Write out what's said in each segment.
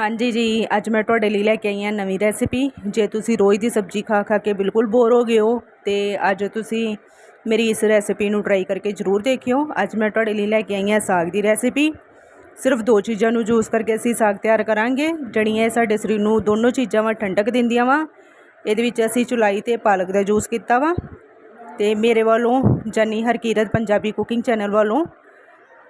ਹਾਂਜੀ ਜੀ, ਅੱਜ ਮੈਂ ਤੁਹਾਡੇ ਲਈ ਲੈ ਕੇ ਆਈ ਹਾਂ ਨਵੀਂ ਰੈਸਿਪੀ ਜੇ ਤੁਸੀਂ ਰੋਜ਼ ਦੀ ਸਬਜ਼ੀ ਖਾ ਖਾ ਕੇ ਬਿਲਕੁਲ ਬੋਰ ਹੋ ਗਏ ਹੋ, ਤੇ ਅੱਜ ਤੁਸੀਂ ਮੇਰੀ ਇਸ ਰੈਸਿਪੀ ਨੂੰ ਟਰਾਈ ਕਰਕੇ ਜ਼ਰੂਰ ਦੇਖਿਓ। ਅੱਜ ਮੈਂ ਤੁਹਾਡੇ ਲਈ ਲੈ ਕੇ ਆਈ ਹਾਂ ਸਾਗ ਦੀ ਰੈਸਿਪੀ ਸਿਰਫ ਦੋ ਚੀਜ਼ਾਂ ਨੂੰ ਯੂਜ਼ ਕਰਕੇ ਅਸੀਂ ਸਾਗ ਤਿਆਰ ਕਰਾਂਗੇ, ਜਿਹੜੀਆਂ ਸਾਡੇ ਸਰੀਰ ਨੂੰ ਦੋਨੋਂ ਚੀਜ਼ਾਂ ਵਾ ਠੰਡਕ ਦਿੰਦੀਆਂ ਵਾ। ਇਹਦੇ ਵਿੱਚ ਅਸੀਂ ਚੁਲਾਈ ਤੇ ਪਾਲਕ ਦਾ ਜੂਸ ਕੀਤਾ ਵਾ। ਤੇ ਮੇਰੇ ਵੱਲੋਂ ਜਾਨੀ ਹਰਕੀਰਤ ਪੰਜਾਬੀ ਕੁਕਿੰਗ ਚੈਨਲ ਵੱਲੋਂ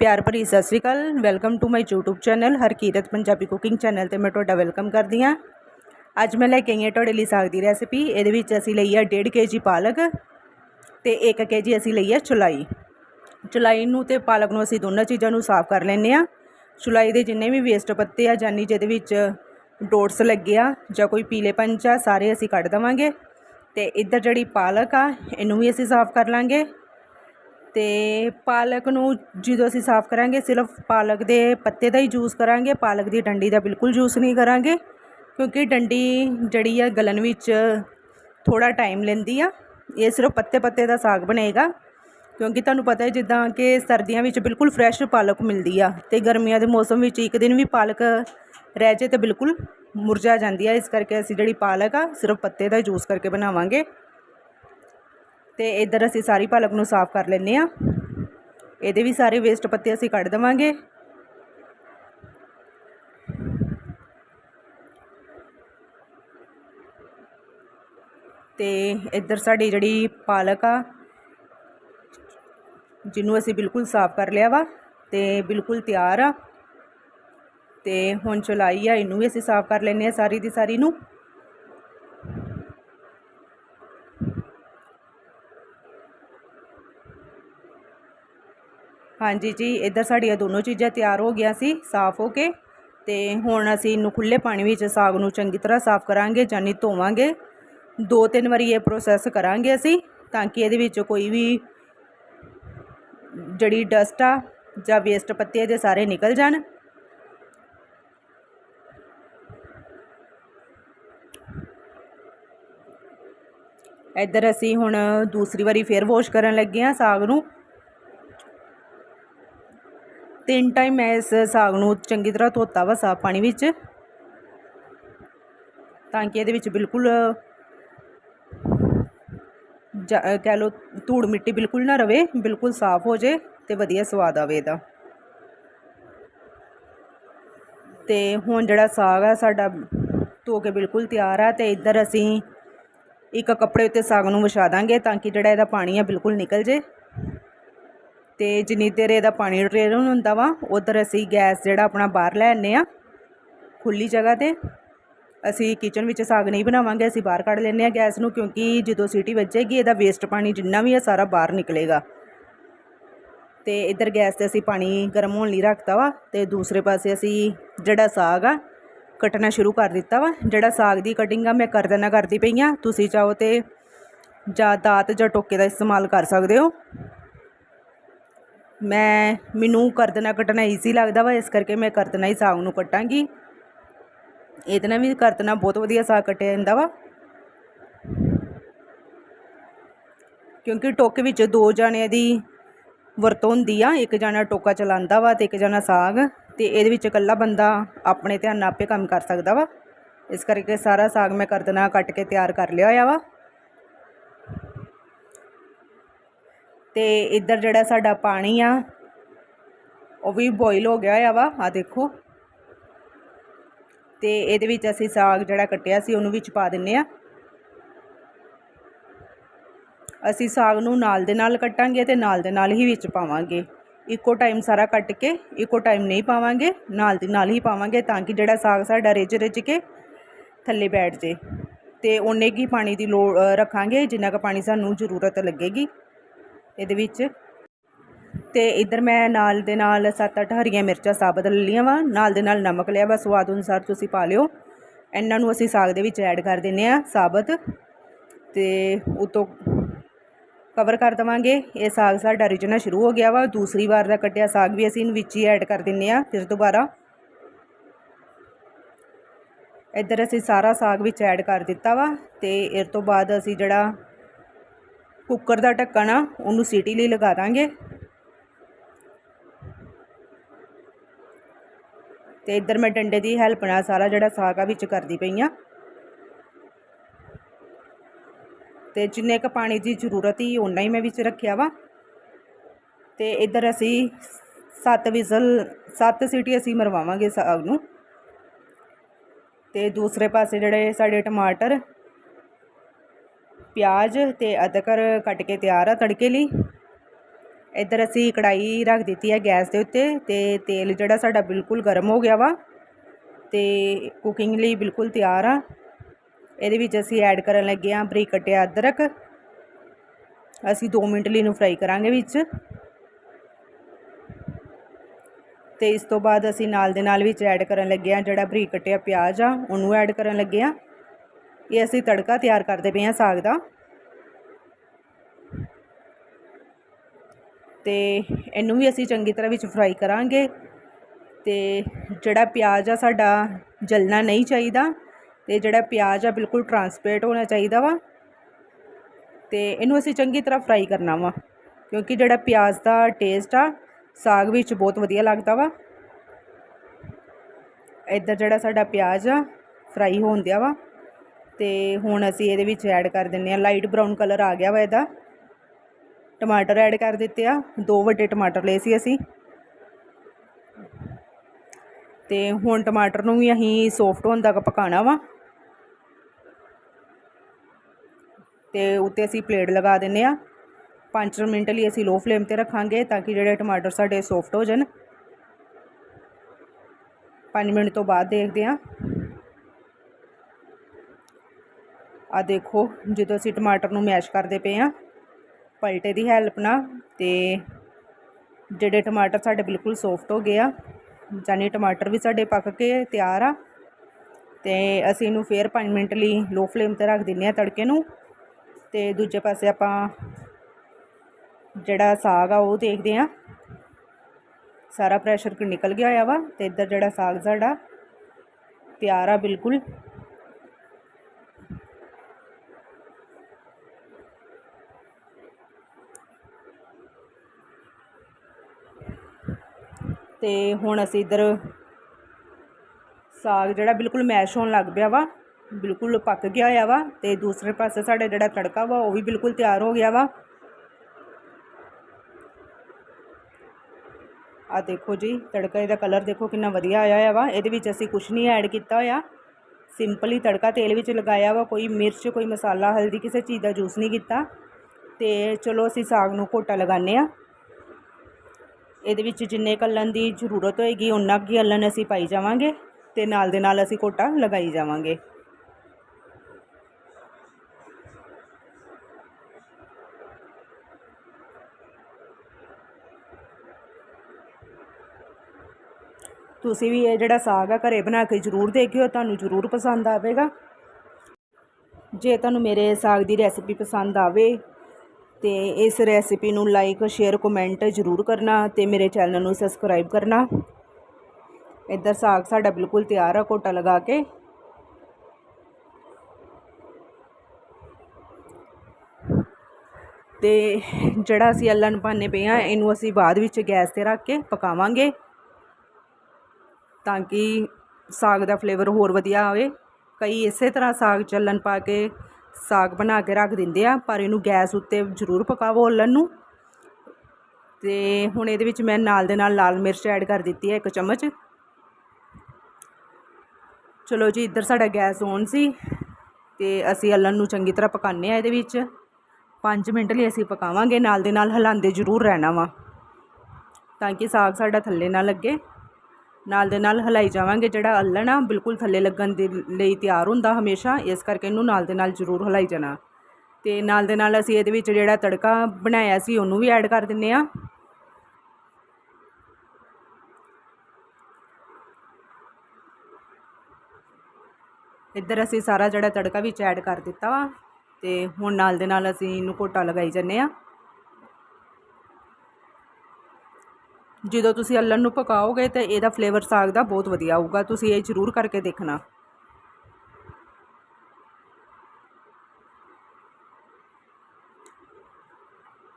ਪਿਆਰ ਭਰੀ ਸਤਿ ਸ਼੍ਰੀ ਅਕਾਲ। Welcome to my YouTube channel Harkirat Punjabi cooking channel ਤੇ ਮੈਂ ਤੁਹਾਡਾ ਵੈਲਕਮ ਕਰਦੀ ਹਾਂ। ਅੱਜ ਮੈਂ ਲੈ ਕੇ ਆਈ ਹਾਂ ਤੁਹਾਡੇ ਲਈ ਸਾਗ ਦੀ ਰੈਸਿਪੀ ਇਹਦੇ ਵਿੱਚ ਅਸੀਂ ਲਈ ਆ 1.5 ਕੇਜੀ ਪਾਲਕ ਤੇ 1 ਕੇਜੀ ਅਸੀਂ ਲਈ ਆ ਚੁਲਾਈ। ਚੁਲਾਈ ਨੂੰ ਤੇ ਪਾਲਕ ਨੂੰ ਅਸੀਂ ਦੋਨਾਂ ਚੀਜ਼ਾਂ ਨੂੰ ਸਾਫ਼ ਕਰ ਲੈਂਦੇ ਆ ਚੁਲਾਈ ਦੇ ਜਿੰਨੇ ਵੀ ਵੇਸਟ ਪੱਤੇ ਆ, ਜਾਨੀ ਜਿਹਦੇ ਵਿੱਚ ਡੋਟਸ ਲੱਗੇ ਆ ਜਾਂ ਕੋਈ ਪੀਲੇ ਪੰਚ ਆ, ਸਾਰੇ ਅਸੀਂ ਕੱਢ ਦਵਾਂਗੇ। ਤੇ ਇੱਧਰ ਜਿਹੜੀ ਪਾਲਕ ਆ, ਇਹਨੂੰ ਵੀ ਅਸੀਂ ਸਾਫ਼ ਕਰ ਲਾਂਗੇ। ਤੇ ਪਾਲਕ ਨੂੰ ਜਦੋਂ ਅਸੀਂ ਸਾਫ਼ ਕਰਾਂਗੇ, ਸਿਰਫ ਪਾਲਕ ਦੇ ਪੱਤੇ ਦਾ ਹੀ ਜੂਸ ਕਰਾਂਗੇ, ਪਾਲਕ ਦੀ ਡੰਡੀ ਦਾ ਬਿਲਕੁਲ ਜੂਸ ਨਹੀਂ ਕਰਾਂਗੇ, ਕਿਉਂਕਿ ਡੰਡੀ ਜਿਹੜੀ ਆ ਗਲਣ ਵਿੱਚ ਥੋੜਾ ਟਾਈਮ ਲੈਂਦੀ ਆ। ਇਹ ਸਿਰਫ ਪੱਤੇ ਪੱਤੇ ਦਾ ਸਾਗ ਬਣੇਗਾ, ਕਿਉਂਕਿ ਤੁਹਾਨੂੰ ਪਤਾ ਹੈ ਜਿੱਦਾਂ ਕਿ ਸਰਦੀਆਂ ਵਿੱਚ ਬਿਲਕੁਲ ਫਰੈਸ਼ ਪਾਲਕ ਮਿਲਦੀ ਆ ਤੇ ਗਰਮੀਆਂ ਦੇ ਮੌਸਮ ਵਿੱਚ ਇੱਕ ਦਿਨ ਵੀ ਪਾਲਕ ਰਹਿ ਜੇ ਤੇ ਬਿਲਕੁਲ ਮੁਰਝਾ ਜਾਂਦੀ ਆ। ਇਸ ਕਰਕੇ ਅਸੀਂ ਜਿਹੜੀ ਪਾਲਕ ਆ, ਸਿਰਫ ਪੱਤੇ ਦਾ ਜੂਸ ਕਰਕੇ ਬਣਾਵਾਂਗੇ। ਤੇ ਇੱਧਰ ਅਸੀਂ ਸਾਰੀ ਪਾਲਕ ਨੂੰ ਸਾਫ਼ ਕਰ ਲੈਂਦੇ ਆ ਇਹਦੇ ਵੀ ਸਾਰੇ ਵੇਸਟ ਪੱਤੇ ਅਸੀਂ ਕੱਢ ਦੇਵਾਂਗੇ। ਤੇ ਇੱਧਰ ਸਾਡੀ ਜਿਹੜੀ ਪਾਲਕ ਆ, ਜਿਹਨੂੰ ਅਸੀਂ ਬਿਲਕੁਲ ਸਾਫ਼ ਕਰ ਲਿਆ ਵਾ ਤੇ ਬਿਲਕੁਲ ਤਿਆਰ ਆ। ਤੇ ਹੁਣ ਚਲਾਈ ਆ, ਇਹਨੂੰ ਵੀ ਅਸੀਂ ਸਾਫ਼ ਕਰ ਲੈਂਦੇ ਆ ਸਾਰੀ ਦੀ ਸਾਰੀ ਨੂੰ। ਹਾਂਜੀ ਜੀ ਇੱਧਰ ਸਾਡੀਆਂ ਦੋਨੋਂ ਚੀਜ਼ਾਂ ਤਿਆਰ ਹੋ ਗਈਆਂ ਸੀ, ਸਾਫ਼ ਹੋ ਕੇ। ਤੇ ਹੁਣ ਅਸੀਂ ਇਹਨੂੰ ਖੁੱਲੇ ਪਾਣੀ ਵਿੱਚ ਸਾਗ ਨੂੰ ਚੰਗੀ ਤਰ੍ਹਾਂ ਸਾਫ਼ ਕਰਾਂਗੇ ਜਾਨੀ ਧੋਵਾਂਗੇ। ਦੋ ਤਿੰਨ ਵਾਰੀ ਇਹ ਪ੍ਰੋਸੈਸ ਕਰਾਂਗੇ ਅਸੀਂ, ਤਾਂ ਕਿ ਇਹਦੇ ਵਿੱਚ ਕੋਈ ਵੀ ਜਿਹੜੀ ਡਸਟ ਆ ਜਾਂ ਵੇਸਟ ਪੱਤੇ ਇਹਦੇ ਸਾਰੇ ਨਿਕਲ ਜਾਣ। ਇੱਧਰ ਅਸੀਂ ਹੁਣ ਦੂਸਰੀ ਵਾਰੀ ਫੇਰ ਵਾਸ਼ ਕਰਨ ਲੱਗੇ ਆ ਸਾਗ ਨੂੰ। ਤਿੰਨ ਟਾਈਮ ਮੈਂ ਇਸ ਸਾਗ ਨੂੰ ਚੰਗੀ ਤਰ੍ਹਾਂ ਧੋਤਾ ਵਾ ਸਾਫ਼ ਪਾਣੀ ਵਿੱਚ। ਤਾਂ ਕਿ ਇਹਦੇ ਵਿੱਚ ਬਿਲਕੁਲ ਕਹਿ ਲਓ ਧੂੜ ਮਿੱਟੀ ਬਿਲਕੁਲ ਨਾ ਰਵੇ, ਬਿਲਕੁਲ ਸਾਫ਼ ਹੋ ਜੇ ਤੇ ਵਧੀਆ ਸਵਾਦ ਆਵੇ ਇਹਦਾ। ਤੇ ਹੁਣ ਜਿਹੜਾ ਸਾਗ ਆ ਸਾਡਾ ਧੋ ਕੇ ਬਿਲਕੁਲ ਤਿਆਰ ਆ ਤੇ ਇੱਧਰ ਅਸੀਂ ਇੱਕ ਕੱਪੜੇ ਉੱਤੇ ਸਾਗ ਨੂੰ ਵਿਛਾ ਦਾਂਗੇ ਤਾਂ ਕਿ ਜਿਹੜਾ ਇਹਦਾ ਪਾਣੀ ਆ ਬਿਲਕੁਲ ਨਿਕਲ ਜੇ। ਤੇ ਜਿੰਨੀ ਦੇਰ ਇਹਦਾ ਪਾਣੀ ਡਰੇਨ ਹੁੰਦਾ ਵਾ, ਉਧਰ ਅਸੀਂ ਗੈਸ ਜਿਹੜਾ ਆਪਣਾ ਬਾਹਰ ਲੈ ਆਨੇ ਆ ਖੁੱਲੀ ਜਗ੍ਹਾ ਤੇ। ਅਸੀਂ ਕਿਚਨ ਵਿੱਚ ਸਾਗ ਨਹੀਂ ਬਣਾਵਾਂਗੇ, ਅਸੀਂ ਬਾਹਰ ਕੱਢ ਲੈਨੇ ਆ ਗੈਸ ਨੂੰ, ਕਿਉਂਕਿ ਜਦੋਂ ਸੀਟੀ ਵੱਜੇਗੀ ਇਹਦਾ ਵੇਸਟ ਪਾਣੀ ਜਿੰਨਾ ਵੀ ਹੈ, ਸਾਰਾ ਬਾਹਰ ਨਿਕਲੇਗਾ। ਤੇ ਇੱਧਰ ਗੈਸ ਤੇ ਅਸੀਂ ਪਾਣੀ ਗਰਮ ਹੋਣ ਲਈ ਰੱਖਤਾ ਵਾ, ਤੇ ਦੂਸਰੇ ਪਾਸੇ ਅਸੀਂ ਜਿਹੜਾ ਸਾਗ ਆ, ਕੱਟਣਾ ਸ਼ੁਰੂ ਕਰ ਦਿੱਤਾ ਵਾ। ਜਿਹੜਾ ਸਾਗ ਦੀ ਕਟਿੰਗ ਆ, ਮੈਂ ਕਰ ਦੇਣਾ ਕਰਦੀ ਪਈ ਆ ਤੁਸੀਂ ਚਾਹੋ ਤੇ ਜਾਂ ਦਾਤ ਜਾਂ ਟੋਕੇ ਦਾ ਇਸਤੇਮਾਲ ਕਰ ਸਕਦੇ ਹੋ। ਮੈਂ, ਮੈਨੂੰ ਕਰਦਣਾ ਕੱਟਣਾ ਈਜ਼ੀ ਲੱਗਦਾ ਵਾ, ਇਸ ਕਰਕੇ ਮੈਂ ਕਰਦਣਾ ਹੀ ਸਾਗ ਨੂੰ ਕੱਟਾਂਗੀ। ਇਹਦੇ ਨਾਲ ਵੀ ਕਰਦਣਾ ਬਹੁਤ ਵਧੀਆ ਸਾਗ ਕੱਟਿਆ ਜਾਂਦਾ ਵਾ। ਕਿਉਂਕਿ ਟੋਕੇ ਵਿੱਚ ਦੋ ਜਾਣਿਆਂ ਦੀ ਵਰਤੋਂ ਹੁੰਦੀ ਆ, ਇੱਕ ਜਾਣਾ ਟੋਕਾ ਚਲਾਉਂਦਾ ਵਾ ਤੇ ਇੱਕ ਜਾਣਾ ਸਾਗ, ਤੇ ਇਹਦੇ ਵਿੱਚ ਇਕੱਲਾ ਬੰਦਾ ਆਪਣੇ ਧਿਆਨ ਨਾਲ ਆਪੇ ਕੰਮ ਕਰ ਸਕਦਾ ਵਾ। ਇਸ ਕਰਕੇ ਸਾਰਾ ਸਾਗ ਮੈਂ ਕਰਦਣਾ ਕੱਟ ਕੇ ਤਿਆਰ ਕਰ ਲਿਆ ਹੋਇਆ ਵਾ। ਤੇ ਇੱਧਰ ਜਿਹੜਾ ਸਾਡਾ ਪਾਣੀ ਆ, ਉਹ ਵੀ ਬੋਇਲ ਹੋ ਗਿਆ ਹੋਇਆ ਵਾ ਆ ਦੇਖੋ। ਤੇ ਇਹਦੇ ਵਿੱਚ ਅਸੀਂ ਸਾਗ ਜਿਹੜਾ ਕੱਟਿਆ ਸੀ, ਉਹਨੂੰ ਵਿੱਚ ਪਾ ਦਿੰਨੇ ਆ। ਅਸੀਂ ਸਾਗ ਨੂੰ ਨਾਲ ਦੇ ਨਾਲ ਕੱਟਾਂਗੇ ਤੇ ਨਾਲ ਦੇ ਨਾਲ ਹੀ ਵਿੱਚ ਪਾਵਾਂਗੇ। ਇੱਕੋ ਟਾਈਮ ਸਾਰਾ ਕੱਟ ਕੇ, ਇੱਕੋ ਟਾਈਮ ਨਹੀਂ ਪਾਵਾਂਗੇ, ਨਾਲ ਦੀ ਨਾਲ ਹੀ ਪਾਵਾਂਗੇ ਤਾਂ ਕਿ ਜਿਹੜਾ ਸਾਗ ਸਾਡਾ ਰਿੱਝ ਰਿੱਝ ਕੇ ਥੱਲੇ ਬੈਠ ਜੇ। ਤੇ ਓਨੇ ਕੀ ਪਾਣੀ ਦੀ ਲੋੜ ਰੱਖਾਂਗੇ, ਜਿੰਨਾ ਕੁ ਪਾਣੀ ਸਾਨੂੰ ਜ਼ਰੂਰਤ ਲੱਗੇਗੀ। ਇਹਦੇ ਵਿੱਚ। ਤੇ ਇਧਰ ਮੈਂ ਨਾਲ ਦੇ ਨਾਲ 7-8 ਹਰੀਆਂ ਮਿਰਚਾਂ ਸਾਬਤ ਲੈ ਲਈਆਂ ਵਾ। ਨਾਲ ਦੇ ਨਾਲ ਨਮਕ ਲਿਆ ਵਾ, ਸਵਾਦ ਅਨੁਸਾਰ ਤੁਸੀਂ ਪਾ ਲਿਓ। ਇਹਨਾਂ ਨੂੰ ਅਸੀਂ ਸਾਗ ਦੇ ਵਿੱਚ ਐਡ ਕਰ ਦਿੰਨੇ ਆ ਸਾਬਤ। ਤੇ ਉਤੋਂ ਕਵਰ ਕਰ ਦਵਾਂਗੇ। ਇਹ ਸਾਗ ਸਾਡਾ ਰਿਜਣਾ ਸ਼ੁਰੂ ਹੋ ਗਿਆ ਵਾ। ਦੂਸਰੀ ਵਾਰ ਦਾ ਕੱਟਿਆ ਸਾਗ ਵੀ ਅਸੀਂ ਇਹਨੂੰ ਵਿੱਚ ਹੀ ਐਡ ਕਰ ਦਿੰਨੇ ਆ ਫਿਰ ਦੁਬਾਰਾ। ਇੱਧਰ ਅਸੀਂ ਸਾਰਾ ਸਾਗ ਵਿੱਚ ਐਡ ਕਰ ਦਿੱਤਾ ਵਾ। ਤੇ ਇਸ ਤੋਂ ਬਾਅਦ ਅਸੀਂ ਜਿਹੜਾ ਕੁੱਕਰ ਦਾ ਢੱਕਣ ਆ ਉਹਨੂੰ ਸੀਟੀ ਲਈ ਲਗਾ ਦਾਂਗੇ। ਤੇ ਇੱਧਰ ਮੈਂ ਡੰਡੇ ਦੀ ਹੈਲਪ ਨਾਲ ਸਾਰਾ ਜਿਹੜਾ ਸਾਗ ਆ ਵਿੱਚ ਕਰਦੀ ਪਈ ਆ। ਤੇ ਜਿੰਨੇ ਕ ਪਾਣੀ ਦੀ ਜ਼ਰੂਰਤ ਹੀ ਉਨਾ ਹੀ ਮੈਂ ਵਿੱਚ ਰੱਖਿਆ ਵਾ। ਤੇ ਇੱਧਰ ਅਸੀਂ ਸੱਤ ਵਿਜ਼ਲ, ਸੱਤ ਸੀਟੀ ਅਸੀਂ ਮਰਵਾਵਾਂਗੇ ਸਾਗ ਨੂੰ। ਤੇ ਦੂਸਰੇ ਪਾਸੇ ਜਿਹੜੇ ਸਾਡੇ ਟਮਾਟਰ ਪਿਆਜ਼ ਤੇ ਅਦਰਕ ਕੱਟ ਕੇ ਤਿਆਰ ਆ ਤੜਕੇ ਲਈ। ਇੱਧਰ ਅਸੀਂ ਕੜਾਈ ਰੱਖ ਦਿੱਤੀ ਹੈ ਗੈਸ ਦੇ ਉੱਤੇ ਤੇ ਤੇਲ ਜਿਹੜਾ ਸਾਡਾ ਬਿਲਕੁਲ ਗਰਮ ਹੋ ਗਿਆ ਵਾ ਤੇ ਕੁਕਿੰਗ ਲਈ ਬਿਲਕੁਲ ਤਿਆਰ ਆ। ਇਹਦੇ ਵਿੱਚ ਅਸੀਂ ਐਡ ਕਰਨ ਲੱਗੇ ਆ ਬਰੀਕ ਕਟਿਆ ਅਦਰਕ। ਅਸੀਂ 2 ਮਿੰਟ ਲਈ ਨੂੰ ਫਰਾਈ ਕਰਾਂਗੇ ਵਿੱਚ। ਤੇ ਇਸ ਤੋਂ ਬਾਅਦ ਅਸੀਂ ਨਾਲ ਦੇ ਨਾਲ ਵਿੱਚ ਐਡ ਕਰਨ ਲੱਗੇ ਆ ਜਿਹੜਾ ਬਰੀਕ ਕਟਿਆ ਪਿਆਜ਼ ਆ, ਉਹਨੂੰ ਐਡ ਕਰਨ ਲੱਗੇ ਆ। ਇਹ ਅਸੀਂ ਤੜਕਾ ਤਿਆਰ ਕਰਦੇ ਪਏ ਹਾਂ ਸਾਗ ਦਾ। ਤੇ ਇਹਨੂੰ ਵੀ ਅਸੀਂ ਚੰਗੀ ਤਰ੍ਹਾਂ ਵਿੱਚ ਫਰਾਈ ਕਰਾਂਗੇ। ਤੇ ਜਿਹੜਾ ਪਿਆਜ਼ ਆ ਸਾਡਾ ਜਲਣਾ ਨਹੀਂ ਚਾਹੀਦਾ ਤੇ ਜਿਹੜਾ ਪਿਆਜ਼ ਆ ਬਿਲਕੁਲ ਟਰਾਂਸਪੇਰੈਂਟ ਹੋਣਾ ਚਾਹੀਦਾ ਵਾ। ਤੇ ਇਹਨੂੰ ਅਸੀਂ ਚੰਗੀ ਤਰ੍ਹਾਂ ਫਰਾਈ ਕਰਨਾ ਵਾ, ਕਿਉਂਕਿ ਜਿਹੜਾ ਪਿਆਜ਼ ਦਾ ਟੇਸਟ ਆ, ਸਾਗ ਵਿੱਚ ਬਹੁਤ ਵਧੀਆ ਲੱਗਦਾ ਵਾ। ਇੱਧਰ ਜਿਹੜਾ ਸਾਡਾ ਪਿਆਜ਼ ਆ ਫਰਾਈ ਹੋਣ ਦਿਆ ਵਾ। ਤੇ ਹੁਣ ਅਸੀਂ ਇਹਦੇ ਵਿੱਚ ਐਡ ਕਰ ਦਿੰਨੇ ਆ ਲਾਈਟ ਬਰਾਊਨ ਕਲਰ ਆ ਗਿਆ ਵਾ ਇਹਦਾ। ਟਮਾਟਰ ਐਡ ਕਰ ਦਿੱਤੇ ਆ। ਦੋ ਵੱਡੇ ਟਮਾਟਰ ਲਏ ਸੀ ਅਸੀਂ। ਤੇ ਹੁਣ ਟਮਾਟਰ ਨੂੰ ਵੀ ਅਸੀਂ ਸੌਫਟ ਹੋਣ ਤੱਕ ਪਕਾਉਣਾ ਵਾ। ਤੇ ਉੱਤੇ ਅਸੀਂ ਪਲੇਟ ਲਗਾ ਦਿੰਨੇ ਆ 5 ਮਿੰਟ ਲਈ ਅਸੀਂ ਲੋ ਫਲੇਮ ਤੇ ਰੱਖਾਂਗੇ ਤਾਂ ਕਿ ਜਿਹੜੇ ਟਮਾਟਰ ਸਾਡੇ ਸੌਫਟ ਹੋ ਜਾਣ। 5 ਮਿੰਟ ਤੋਂ ਬਾਅਦ ਦੇਖਦੇ ਆ ਆ ਦੇਖੋ, ਜਦੋਂ ਅਸੀਂ ਟਮਾਟਰ ਨੂੰ ਮੈਸ਼ ਕਰਦੇ ਪਏ ਆ ਪਲਟੇ ਦੀ ਹੈਲਪ ਨਾਲ ਤੇ ਜਿਹੜੇ ਟਮਾਟਰ ਸਾਡੇ ਬਿਲਕੁਲ ਸੌਫਟ ਹੋ ਗਏ ਆ ਜਾਨੀ ਟਮਾਟਰ ਵੀ ਸਾਡੇ ਪੱਕ ਕੇ ਤਿਆਰ ਆ, ਤੇ ਅਸੀਂ ਇਹਨੂੰ ਫੇਰ 5 ਮਿੰਟ ਲਈ ਲੋ ਫਲੇਮ ਤੇ ਰੱਖ ਦਿੰਨੇ ਆ ਤੜਕੇ ਨੂੰ, ਤੇ ਦੂਜੇ ਪਾਸੇ ਆਪਾਂ ਜਿਹੜਾ ਸਾਗ ਆ ਉਹ ਦੇਖਦੇ ਆ ਸਾਰਾ ਪ੍ਰੈਸ਼ਰ ਨਿਕਲ ਗਿਆ ਹੋਇਆ ਵਾ ਤੇ ਇੱਧਰ ਜਿਹੜਾ ਸਾਗ ਸਾਡਾ ਤਿਆਰ ਆ ਬਿਲਕੁਲ। ਤੇ ਹੁਣ ਅਸੀਂ ਇੱਧਰ ਸਾਗ ਜਿਹੜਾ ਬਿਲਕੁਲ ਮੈਸ਼ ਹੋਣ ਲੱਗ ਪਿਆ ਵਾ, ਬਿਲਕੁਲ ਪੱਕ ਗਿਆ ਹੋਇਆ ਵਾ ਤੇ ਦੂਸਰੇ ਪਾਸੇ ਸਾਡਾ ਜਿਹੜਾ ਤੜਕਾ ਵਾ ਉਹ ਵੀ ਬਿਲਕੁਲ ਤਿਆਰ ਹੋ ਗਿਆ ਵਾ। ਆ ਦੇਖੋ ਜੀ, ਤੜਕਾ ਇਹਦਾ ਕਲਰ ਦੇਖੋ ਕਿੰਨਾ ਵਧੀਆ ਆਇਆ ਹੋਇਆ ਵਾ, ਇਹਦੇ ਵਿੱਚ ਅਸੀਂ ਕੁਝ ਨਹੀਂ ਐਡ ਕੀਤਾ ਹੋਇਆ। ਸਿੰਪਲ ਹੀ ਤੜਕਾ ਤੇਲ ਵਿੱਚ ਲਗਾਇਆ ਵਾ, ਕੋਈ ਮਿਰਚ, ਕੋਈ ਮਸਾਲਾ, ਹਲਦੀ, ਕਿਸੇ ਚੀਜ਼ ਦਾ ਯੂਜ਼ ਨਹੀਂ ਕੀਤਾ। ਤੇ ਚਲੋ ਅਸੀਂ ਸਾਗ ਨੂੰ ਘੋਟਾ ਲਗਾਉਂਦੇ ਆ ਇਹਦੇ ਵਿੱਚ ਜਿੰਨੇ ਕੱਲਣ ਦੀ ਜ਼ਰੂਰਤ ਹੋਏਗੀ ਉਨਾ ਕੀ ਹੱਲਣ ਅਸੀਂ ਪਾਈ ਜਾਵਾਂਗੇ ਤੇ ਨਾਲ ਦੇ ਨਾਲ ਅਸੀਂ ਘੋਟਾ ਲਗਾਈ ਜਾਵਾਂਗੇ। ਤੁਸੀਂ ਵੀ ਇਹ ਜਿਹੜਾ ਸਾਗ ਆ, ਘਰੇ ਬਣਾ ਕੇ ਜ਼ਰੂਰ ਦੇਖਿਓ, ਤੁਹਾਨੂੰ ਜ਼ਰੂਰ ਪਸੰਦ ਆਵੇਗਾ। ਜੇ ਤੁਹਾਨੂੰ ਮੇਰੇ ਸਾਗ ਦੀ ਰੈਸਿਪੀ ਪਸੰਦ ਆਵੇ ਅਤੇ ਇਸ ਰੈਸਿਪੀ ਨੂੰ ਲਾਈਕ ਸ਼ੇਅਰ ਕਮੈਂਟ ਜ਼ਰੂਰ ਕਰਨਾ ਅਤੇ ਮੇਰੇ ਚੈਨਲ ਨੂੰ ਸਬਸਕ੍ਰਾਈਬ ਕਰਨਾ। ਇੱਧਰ ਸਾਗ ਸਾਡਾ ਬਿਲਕੁਲ ਤਿਆਰ ਆ ਕੋਟਾ ਲਗਾ ਕੇ। ਤੇ ਜਿਹੜਾ ਅਸੀਂ ਅੱਲਣ ਪਾਣੇ ਪਏ ਆ, ਇਹਨੂੰ ਅਸੀਂ ਬਾਅਦ ਵਿੱਚ ਗੈਸ ਤੇ ਰੱਖ ਕੇ ਪਕਾਵਾਂਗੇ ਤਾਂ ਕਿ ਸਾਗ ਦਾ ਫਲੇਵਰ ਹੋਰ ਵਧੀਆ ਆਵੇ। ਕਈ ਇਸੇ ਤਰ੍ਹਾਂ ਸਾਗ ਚੱਲਣ ਪਾ ਕੇ ਸਾਗ ਬਣਾ ਕੇ ਰੱਖ ਦਿੰਦੇ ਆ, ਪਰ ਇਹਨੂੰ ਗੈਸ ਉੱਤੇ ਜ਼ਰੂਰ ਪਕਾਵੋ ਅੱਲਣ ਨੂੰ। ਤੇ ਹੁਣ ਇਹਦੇ ਵਿੱਚ ਮੈਂ ਨਾਲ ਦੇ ਨਾਲ ਲਾਲ ਮਿਰਚ ਐਡ ਕਰ ਦਿੱਤੀ ਹੈ ਇੱਕ ਚਮਚ। ਚਲੋ ਜੀ, ਇੱਧਰ ਸਾਡਾ ਗੈਸ ਔਨ ਸੀ ਤੇ ਅਸੀਂ ਅੱਲਣ ਨੂੰ ਚੰਗੀ ਤਰ੍ਹਾਂ ਪਕਾਉਂਦੇ ਆ ਇਹਦੇ ਵਿੱਚ। 5 ਮਿੰਟ ਲਈ ਅਸੀਂ ਪਕਾਵਾਂਗੇ, ਨਾਲ ਦੇ ਨਾਲ ਹਿਲਾਉਂਦੇ ਜ਼ਰੂਰ ਰਹਿਣਾ ਵਾ, ਤਾਂ ਕਿ ਸਾਗ ਸਾਡਾ ਥੱਲੇ ਨਾ ਲੱਗੇ। ਨਾਲ ਦੇ ਨਾਲ ਹਲਾਈ ਜਾਵਾਂਗੇ। ਜਿਹੜਾ ਅੱਲਣ ਆ ਬਿਲਕੁਲ ਥੱਲੇ ਲੱਗਣ ਦੇ ਲਈ ਤਿਆਰ ਹੁੰਦਾ ਹਮੇਸ਼ਾ, ਇਸ ਕਰਕੇ ਇਹਨੂੰ ਨਾਲ ਦੇ ਨਾਲ ਜ਼ਰੂਰ ਹਲਾਈ ਜਾਣਾ। ਤੇ ਨਾਲ ਦੇ ਨਾਲ ਅਸੀਂ ਇਹਦੇ ਵਿੱਚ ਜਿਹੜਾ ਤੜਕਾ ਬਣਾਇਆ ਸੀ, ਉਹਨੂੰ ਵੀ ਐਡ ਕਰ ਦਿੰਨੇ ਆ। ਇੱਧਰ ਅਸੀਂ ਸਾਰਾ ਜਿਹੜਾ ਤੜਕਾ ਵਿੱਚ ਐਡ ਕਰ ਦਿੱਤਾ ਵਾ, ਤੇ ਹੁਣ ਨਾਲ ਦੇ ਨਾਲ ਅਸੀਂ ਇਹਨੂੰ ਘੋਟਾ ਲਗਾਈ ਜੰਨੇ ਆ। ਜਦੋਂ ਤੁਸੀਂ ਅੱਲਣ ਨੂੰ ਪਕਾਓਗੇ ਤੇ ਇਹਦਾ ਫਲੇਵਰ ਸਾਗ ਦਾ ਬਹੁਤ ਵਧੀਆ ਆਊਗਾ। ਤੁਸੀਂ ਇਹ ਜ਼ਰੂਰ ਕਰਕੇ ਦੇਖਣਾ।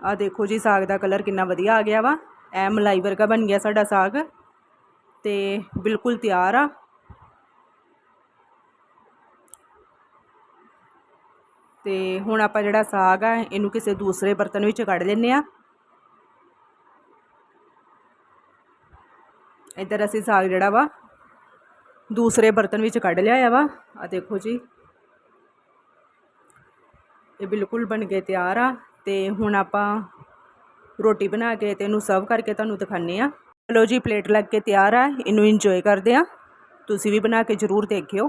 ਆ ਦੇਖੋ ਜੀ, ਸਾਗ ਦਾ ਕਲਰ ਕਿੰਨਾ ਵਧੀਆ ਆ ਗਿਆ ਵਾ। ਐ ਮਲਾਈ ਵਰਗਾ ਬਣ ਗਿਆ ਸਾਡਾ ਸਾਗ। ਤੇ ਬਿਲਕੁਲ ਤਿਆਰ ਆ। ਤੇ ਹੁਣ ਆਪਾਂ ਜਿਹੜਾ ਸਾਗ ਆ, ਇਹਨੂੰ ਕਿਸੇ ਦੂਸਰੇ ਬਰਤਨ ਵਿੱਚ ਕੱਢ ਲੈਂਦੇ ਆ। ਇੱਧਰ ਅਸੀਂ ਸਾਗ ਜਿਹੜਾ ਵਾ, ਦੂਸਰੇ ਬਰਤਨ ਵਿੱਚ ਕੱਢ ਲਿਆ ਵਾ ਆ ਦੇਖੋ ਜੀ। ਇਹ ਬਿਲਕੁਲ ਬਣ ਕੇ ਤਿਆਰ ਆ ਤੇ ਹੁਣ ਆਪਾਂ ਰੋਟੀ ਬਣਾ ਕੇ ਤੇ ਇਹਨੂੰ ਸਰਵ ਕਰਕੇ ਤੁਹਾਨੂੰ ਦਿਖਾਣੇ ਆ। ਚਲੋ ਜੀ ਪਲੇਟ ਲੱਗ ਕੇ ਤਿਆਰ ਆ, ਇਹਨੂੰ ਇੰਜੋਏ ਕਰਦੇ ਆ। ਤੁਸੀਂ ਵੀ ਬਣਾ ਕੇ ਜ਼ਰੂਰ ਦੇਖਿਓ।